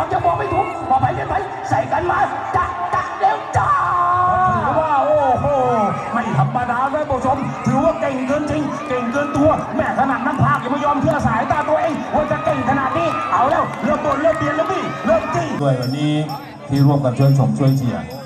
อกจะบอกไม่ถูกพอไปกันไปใส่กันมาจะจะเร็วจ้าถือว่าโอ้โหไม่ธรรมดาเลยผู้ชมถือว่าเก่งเกินจริง เก่งเกินตัว แม่ขนาดนักพากย์ยังไม่ยอมเชื่อสายตาตัวเองว่าจะเก่งขนาดนี้เอาแล้วเริ่มบนเริ่มเบียนเริ่มบี้เริ่มจี้ด้วยวันนี้ที่ร่วมกันช่วยชมช่วยเชียร์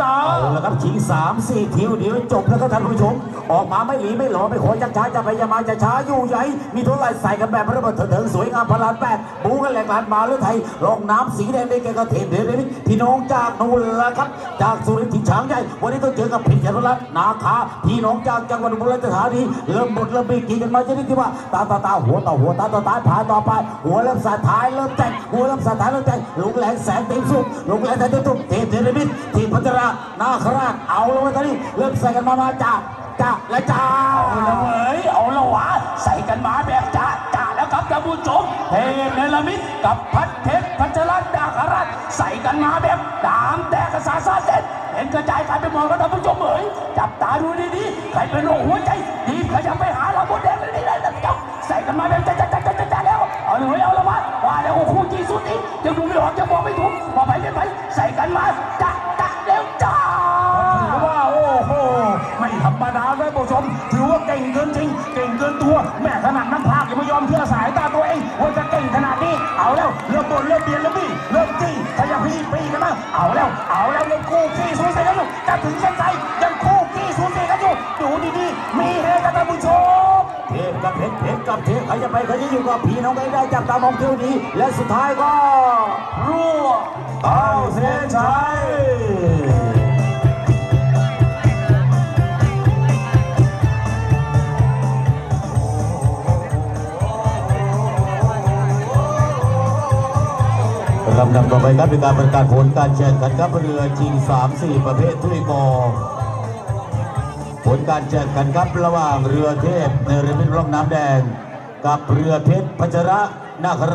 จ้าเอาละครับชิงสามสี่ทิวเดียวจบแล้วก็ท่านผู้ชม ออกมาไม่หลีไม่หลอไม่ขอจักช้าจะไปจะมาจะช้าอยู่ใหญ่มีทุนไหลใส่กันแบบระเบิดเถิงสวยงามพลานแปดบูกันแหลกลานมาเลือไทยลงน้ำสีแดงได้แก่กระเทมเดือดเลยพี่น้องจากนู่นละครับ จากสุรินทร์ถิ่นช้างใหญ่วันนี้ต้องเจอกับพิษยรัตน์นาคาพี่น้องจากจังหวัดอุบลราชธานีเริ่มบดเริ่มบีกีกันมาจะได้ที่ว่าตาตาตาหัวต่อหัวตาต่อตาผาต่อไปหัวเริ่มสายท้ายเริ่มแต่งหัวเริ่มสายท้ายเริ่มแต่งลุงแหลงแสงเต็มสุกลุงแหลงแสงเต็มสุกเทพเทรมิตรทีม นาคราชเอาลงมาตอนนี้เริ่มใส่กันมามาจ้าจ้าและจ้าเอาละเว้ยเอาละวะใส่กันมาแบบจ้าจ้าแล้วครับท่านผู้ชมเทพเนลมิตกับพัดเพชรพัชรัตน์ดาคารัตน์ใส่กันมาแบบดามแตกกระสาซาเด็ดเห็นกระจายกันไปหมดแล้วท่านผู้ชมเอ๋ยจับตาดูดีๆใครเป็นโรคหัวใจรีบขยับไปหาเราบนแดงเลยนี่เลยท่านผู้ชมใส่กันมาแบบจ้าจ้าจ้าจ้าแล้วเอาละเว้ยเอาละวะว่าแล้วโอ้โหจีสุดอีกยังดูไม่ออกจะบอกไม่ถูก ผู้ชม ถือว่าเก่งเกินจริง เก่งเกินตัว แม่ขนาดนักพากย์ยังไม่ยอมเชื่อสายตาตัวเองว่าจะเก่งขนาดนี้ เอาแล้วเริ่มบนเริ่มเบียนเริ่มบี้เริ่มจี้ขยับพี่ปีกันมาเอาแล้ว เอาแล้วยังคู่ขี้สูสีกันอยู่จะถึงเส้นชัยยังคู่ขี้สูสีกันอยู่ดูดีๆ มีเฮกันท่านผู้ชมเทพกับเพชรเพชรกับเทพใครจะไปใครจะอยู่กับพี่น้องกันได้จับตามองเที่ยวนี้ และสุดท้ายก็รั่วเอาเส้นชัย ลำดับต่อไปครับเป็นการประกาศผลการแข่งขันครับเรือจริง 3 4 ประเภทถ้วยกอผลการแข่งขันครับระหว่างเรือเทพในเรือพิษร่องน้ำแดง กับเรือเพชรพัชระนาครา